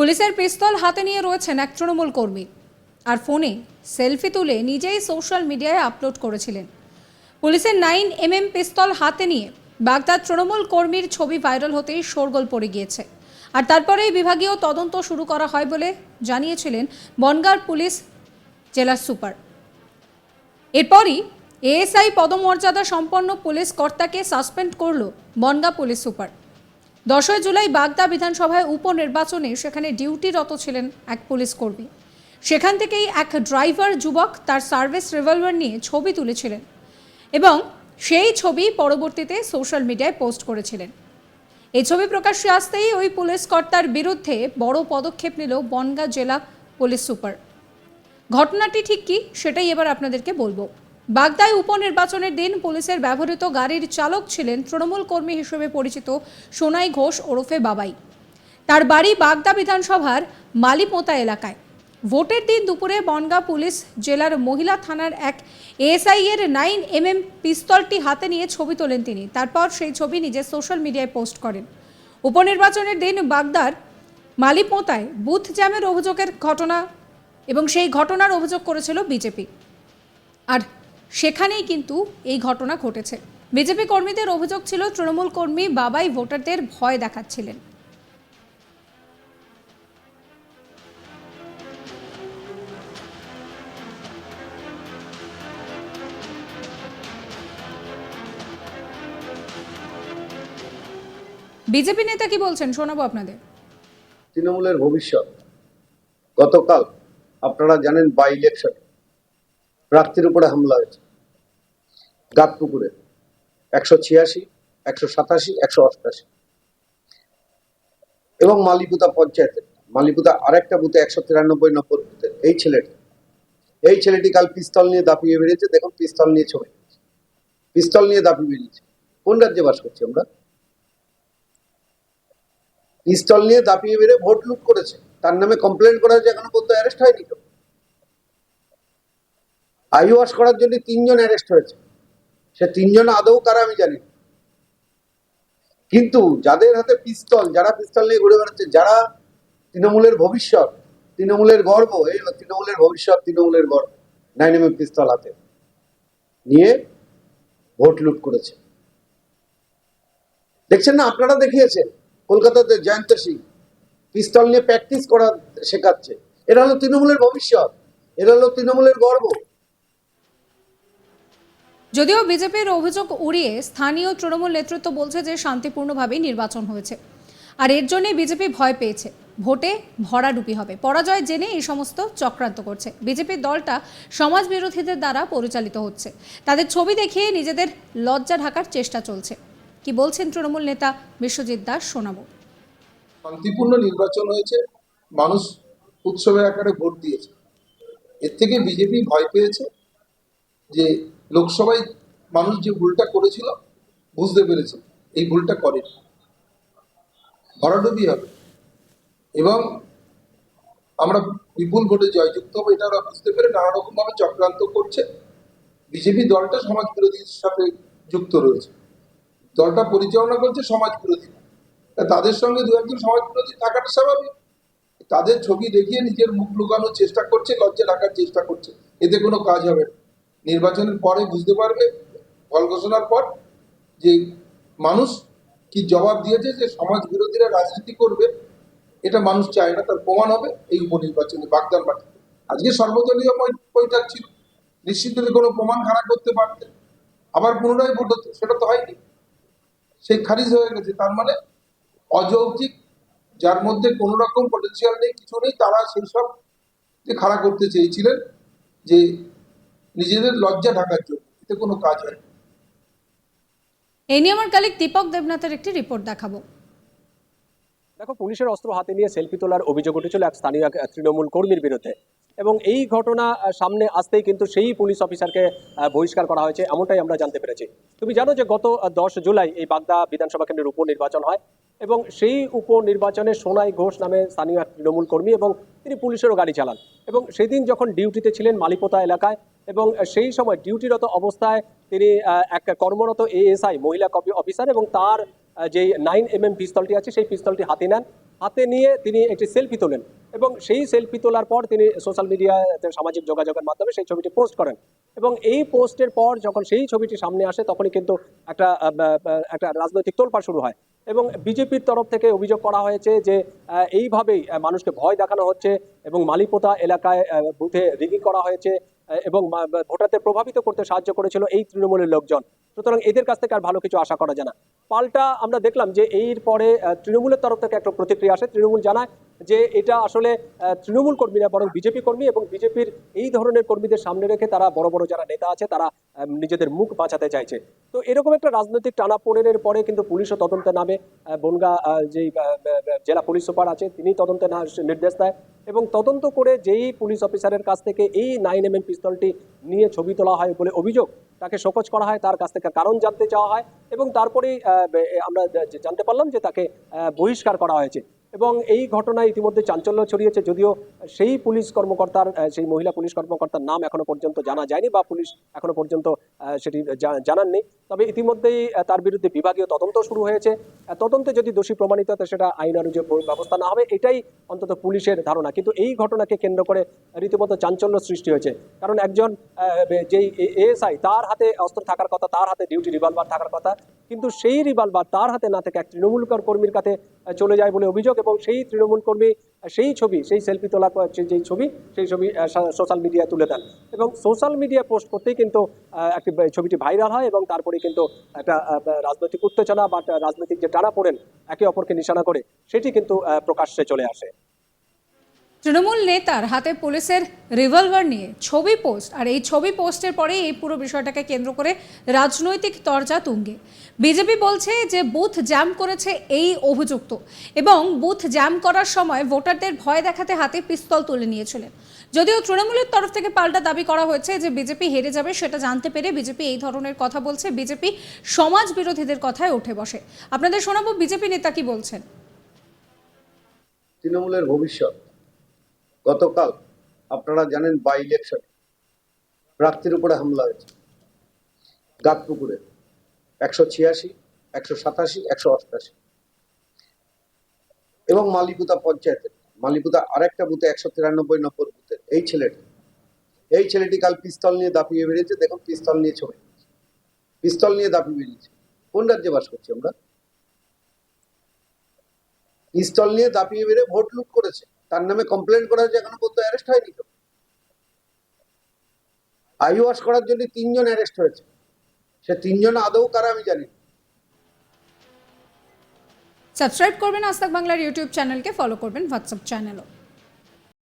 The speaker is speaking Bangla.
পুলিশের পিস্তল হাতে নিয়ে রয়েছেন এক তৃণমূল কর্মী। আর ফোনে সেলফি তুলে নিজেই সোশ্যাল মিডিয়ায় আপলোড করেছিলেন। পুলিশের নাইন এমএম পিস্তল হাতে নিয়ে বাগদাদ তৃণমূল কর্মীর ছবি ভাইরাল হতেই শোরগোল পড়ে গিয়েছে। আর তারপরেই বিভাগীয় তদন্ত শুরু করা হয় বলে জানিয়েছিলেন বনগার পুলিশ জেলা সুপার। এরপরই এএসআই পদমর্যাদা সম্পন্ন পুলিশ কর্তাকে সাসপেন্ড করল বনগা পুলিশ সুপার। দশই জুলাই বাগদা বিধানসভায় উপনির্বাচনে সেখানে ডিউটিরত ছিলেন এক পুলিশ কর্মী। সেখান থেকেই এক ড্রাইভার যুবক তার সার্ভিস রিভলভার নিয়ে ছবি তুলেছিলেন এবং সেই ছবি পরবর্তীতে সোশ্যাল মিডিয়ায় পোস্ট করেছিলেন। এই ছবি প্রকাশ্যে আসতেই ওই পুলিশ কর্তার বিরুদ্ধে বড় পদক্ষেপ নিল বনগা জেলা পুলিশ সুপার। ঘটনাটি ঠিক কি সেটাই এবার আপনাদেরকে বলব। বাগদায় উপনির্বাচনের দিন পুলিশের ব্যবহৃত গাড়ির চালক ছিলেন তৃণমূল কর্মী হিসেবে পরিচিত সোনাই ঘোষ ওরফে বাবাই। তার বাড়ি বাগদা বিধানসভার মালিপোতা এলাকায়। ভোটের দিন দুপুরে বনগাঁ পুলিশ জেলার মহিলা থানার এক এএসআই এর নাইন এমএম পিস্তলটি হাতে নিয়ে ছবি তোলেন তিনি। তারপর সেই ছবি নিজের সোশ্যাল মিডিয়ায় পোস্ট করেন। উপনির্বাচনের দিন বাগদার মালিপোতায় বুথ জ্যামের অভিযোগের ঘটনা এবং সেই ঘটনার অভিযোগ করেছিল বিজেপি। আর সেখানেই কিন্তু এই ঘটনা ঘটেছে। বিজেপি কর্মীদের অভিযোগ ছিল, তৃণমূল কর্মী বাবাই ভোটারদের ভয় দেখাচ্ছিলেন। বিজেপি নেতা কি বলছেন? শোনাবো আপনাদের। তৃণমূলের ভবিষ্যৎ। গতকাল আপনারা জানেন বাই ইলেকশন প্রার্থীর উপরে হামলা হয়েছে। গাতপুকুরে। একশো ছিয়াশি, একশো সাতাশি, একশো অষ্টাশি। এবং মালিপুতা পঞ্চায়েতের। মালিপুতা আরেকটা বুথে একশো তিরানব্বই নম্বর বুথে। এই ছেলেটি। এই ছেলেটি কাল পিস্তল নিয়ে দাপিয়ে বেরিয়েছে। দেখুন, পিস্তল নিয়ে ছবি। পিস্তল নিয়ে দাপিয়ে বেরিয়েছে। কোন রাজ্যে বাস করছি আমরা? পিস্তল নিয়ে দাপিয়ে বেড়ে ভোট লুট করেছে। তার নামে কমপ্লেন করা হয়েছে, এখনও পর্যন্ত অ্যারেস্ট হয়নি তো। আই ওয়াশ করার জন্য তিনজন অ্যারেস্ট হয়েছে। সে তিনজন আদৌ কারা আমি জানি। কিন্তু যাদের হাতে পিস্তল, যারা পিস্তল নিয়ে ঘুরে বেড়াচ্ছে, যারা তৃণমূলের ভবিষ্যৎ, তৃণমূলের গর্ব, এই তৃণমূলের ভবিষ্যৎ, তৃণমূলের গর্ব, নাইন পিস্তল হাতে নিয়ে ভোট লুট করেছে। দেখছেন না, আপনারা দেখিয়েছেন, কলকাতাতে জয়ন্ত সিং পিস্তল নিয়ে প্র্যাকটিস করা শেখাচ্ছে। এরা হলো তৃণমূলের ভবিষ্যৎ এরা হলো তৃণমূলের গর্ব। যদিও বিজেপির অভিযোগ উড়িয়ে স্থানীয় তৃণমূল নেতৃত্ব বলছে যে শান্তিপূর্ণভাবেই নির্বাচন হয়েছে। আর এর জন্যই বিজেপি ভয় পেয়েছে। ভোটে ভরাডুবি হবে। পরাজয় জেনে এই সমস্ত চক্রান্ত করছে। বিজেপির দলটা সমাজ বিরোধীদের দ্বারা পরিচালিত হচ্ছে। তাদের ছবি দেখিয়ে নিজেদের লজ্জা ঢাকার চেষ্টা চলছে। কি বলছেন তৃণমূল নেতা বিশ্বজিৎ দাস শোনাবো। শান্তিপূর্ণ নির্বাচন হয়েছে। মানুষ উৎসবের আকারে ভোট দিয়েছে। এর থেকে বিজেপি ভয় পেয়েছে যে লোকসভায় মানুষ যে ভুলটা করেছিল, বুঝতে পেরেছে, এই ভুলটা করে ভরাডুবি হবে। এবং আমরা বিপুল ভোটে জয়যুক্ত হব, এটা ওরা বুঝতে পেরে নানা রকম ভাবে চক্রান্ত করছে। বিজেপি দলটা সমাজ বিরোধীর সাথে যুক্ত রয়েছে। দলটা পরিচালনা করছে সমাজ বিরোধী। তাদের সঙ্গে দু একজন সমাজ বিরোধী থাকাটা স্বাভাবিক। তাদের ছবি দেখিয়ে নিজের মুখ লুকানোর চেষ্টা করছে, লজ্জা রাখার চেষ্টা করছে। এতে কোনো কাজ হবে না। নির্বাচনের পরে বুঝতে পারবে, ফল ঘোষণার পর যে মানুষ কি জবাব দিয়েছে যে সমাজ বিরোধীরা রাজনীতি করবে, এটা মানুষ চায় না, তার প্রমাণ হবে এই উপনির্বাচনে বাগদান মাটিতে আজকে সর্বদলীয় বৈঠক ছিল নিশ্চিতভাবে কোনো প্রমাণ খারাপ করতে পারতেন আবার পুনরায় ভোট হতো সেটা তো হয়নি। সেই খারিজ হয়ে গেছে, তার মানে অযৌক্তিক, যার মধ্যে কোনো রকম পটেনশিয়াল নেই, কিছু নেই, তারা সেই সব যে খাড়া করতে চেয়েছিলেন, যে নিজেদের লজ্জা ঢাকার জন্য এতে কোনো কাজ হয় না। এই নিয়ে আমার কালিক দীপক দেবনাথের একটি রিপোর্ট দেখাবো। দেখো পুলিশের অস্ত্র হাতে নিয়ে সেলফি তোলার অভিযোগ উঠেছিল এক স্থানীয় এক তৃণমূল কর্মীর বিরুদ্ধে। এবং এই ঘটনা সামনে আসতেই কিন্তু সেই পুলিশ অফিসারকে বহিষ্কার করা হয়েছে এমনটাই আমরা জানতে পেরেছি। তুমি জানো যে গত দশ জুলাই এই বাগদা বিধানসভা কেন্দ্রের উপনির্বাচন হয় এবং সেই উপনির্বাচনে সোনাই ঘোষ নামে স্থানীয় এক তৃণমূল কর্মী এবং তিনি পুলিশেরও গাড়ি চালান। এবং সেদিন যখন ডিউটিতে ছিলেন মালিপোতা এলাকায় এবং সেই সময় ডিউটিরত অবস্থায় তিনি এক কর্মরত এএসআই মহিলা কপি অফিসার এবং তার যে নাইন এম এম পিস্তলটি আছে সেই পিস্তলটি হাতে নেন। হাতে নিয়ে তিনি একটি সেলফি তোলেন এবং সেই সেলফি তোলার পর তিনি সোশ্যাল মিডিয়াতে সামাজিক যোগাযোগের মাধ্যমে সেই ছবিটি পোস্ট করেন এবং এই পোস্টের পর যখন সেই ছবিটি সামনে আসে তখনই কিন্তু একটা একটা রাজনৈতিক তোলপাড় শুরু হয় এবং বিজেপির তরফ থেকে অভিযোগ করা হয়েছে যে এইভাবেই মানুষকে ভয় দেখানো হচ্ছে এবং মালিপোতা এলাকায় বুথে রিগিং করা হয়েছে এবং ভোটারদের প্রভাবিত করতে সাহায্য করেছিল এই তৃণমূলের লোকজন। সুতরাং এদের কাছ থেকে আর ভালো কিছু আশা করা যায় না। পাল্টা আমরা দেখলাম যে এর পরে তৃণমূলের তরফ থেকে একটা প্রতিক্রিয়া আসে। তৃণমূল জানায় যে এটা আসলে তৃণমূল কর্মী না বরং বিজেপি কর্মী এবং বিজেপির এই ধরনের কর্মীদের সামনে রেখে তারা বড় বড় যারা নেতা আছে, তারা নিজেদের মুখ বাঁচাতে চাইছে। তো এরকম একটা রাজনৈতিক টানা টানাপোড়েনের পরে কিন্তু পুলিশও তদন্তে নামে বনগা যেই জেলা পুলিশ সুপার আছে তিনি তদন্তে নির্দেশ দেয় এবং তদন্ত করে যেই পুলিশ অফিসারের কাছ থেকে এই নাইন এম পিস্তলটি নিয়ে ছবি তোলা হয় বলে অভিযোগ তাকে শোকজ করা হয়, তার কাছ থেকে কারণ জানতে চাওয়া হয় এবং তারপরেই আমরা জানতে পারলাম যে তাকে বহিষ্কার করা হয়েছে। এবং এই ঘটনায় ইতিমধ্যে চাঞ্চল্য ছড়িয়েছে, যদিও সেই পুলিশ কর্মকর্তার সেই মহিলা পুলিশ কর্মকর্তার নাম এখনও পর্যন্ত জানা যায়নি বা পুলিশ এখনও পর্যন্ত সেটি জানাননি। তবে ইতিমধ্যেই তার বিরুদ্ধে বিভাগীয় তদন্ত শুরু হয়েছে। তদন্তে যদি দোষী প্রমাণিত হয় সেটা আইন আইনানুয ব্যবস্থা না হবে। এটাই অন্তত পুলিশের ধারণা। কিন্তু এই ঘটনাকে কেন্দ্র করে রীতিমতো চাঞ্চল্য সৃষ্টি হয়েছে। কারণ একজন যেই এএসআই, তার হাতে অস্ত্র থাকার কথা, তার হাতে ডিউটি রিভলভার থাকার কথা কিন্তু সেই রিভলভার তার হাতে না থেকে এক তৃণমূল কর- কর্মীর কাছে চলে যায় বলে অভিযোগ এবং সেই তৃণমূল কর্মী সেই ছবি, সেই সেলফি যে- যেই ছবি, সেই ছবি সোশ্যাল মিডিয়ায় তুলে দেন। এবং সোশ্যাল মিডিয়া পোস্ট করতেই কিন্তু একটি ছবিটি ভাইরাল হয় এবং তারপরে কিন্তু একটা রাজনৈতিক উত্তেজনা বা রাজনৈতিক যে টানা পড়েন একে অপরকে নিশানা করে, সেটি কিন্তু প্রকাশ্যে চলে আসে। তৃণমূল নেতার হাতে পুলিশের রিভলভার নিয়ে ছবি পোস্ট আর এই ছবি পোস্টের পরে এই পুরো বিষয়টাকে কেন্দ্র করে রাজনৈতিক তরজা তুঙ্গে। বিজেপি বলছে যে বুথ জ্যাম করেছে এই অভিযুক্ত এবং বুথ জ্যাম করার সময় ভোটারদের ভয় দেখাতে হাতে পিস্তল তুলে নিয়েছিলেন। যদিও তৃণমূলের তরফ থেকে পাল্টা দাবি করা হয়েছে যে বিজেপি হেরে যাবে সেটা জানতে পেরে বিজেপি এই ধরনের কথা বলছে। বিজেপি সমাজ বিরোধীদের কথায় উঠে বসে। আপনাদের শোনাবো বিজেপি নেতা কি বলছেন? তৃণমূলের ভবিষ্যৎ। গতকাল আপনারা জানেন বাই ইলেকশন প্রার্থীর উপরে হামলা হয়েছে। গাতপুকুরে একশো ছিয়াশি, একশো সাতাশি, একশো অষ্টাশি। এবং মালিপুতা পঞ্চায়েতে মালিপুতা আরেকটা বুথে একশো তিরানব্বই নম্বর বুথে, এই ছেলেটি এই ছেলেটি কাল পিস্তল নিয়ে দাপিয়ে বেরিয়েছে। দেখুন, পিস্তল নিয়ে ছবি। পিস্তল নিয়ে দাপিয়ে বেরিয়েছে। কোন রাজ্যে বাস করছি আমরা? পিস্তল নিয়ে দাপিয়ে বেড়ে ভোট লুট করেছে। তার নামে কমপ্লেন করা হয়েছে, এখনও পর্যন্ত অ্যারেস্ট হয়নি তো। আই ওয়াশ করার জন্য তিনজন অ্যারেস্ট হয়েছে। সে তিনজন আদৌ কারা আমি জানি। সাবস্ক্রাইব করবেন আস্তাক বাংলার ইউটিউব চ্যানেলকে ফলো করবেন হোয়াটসঅ্যাপ চ্যানেলও।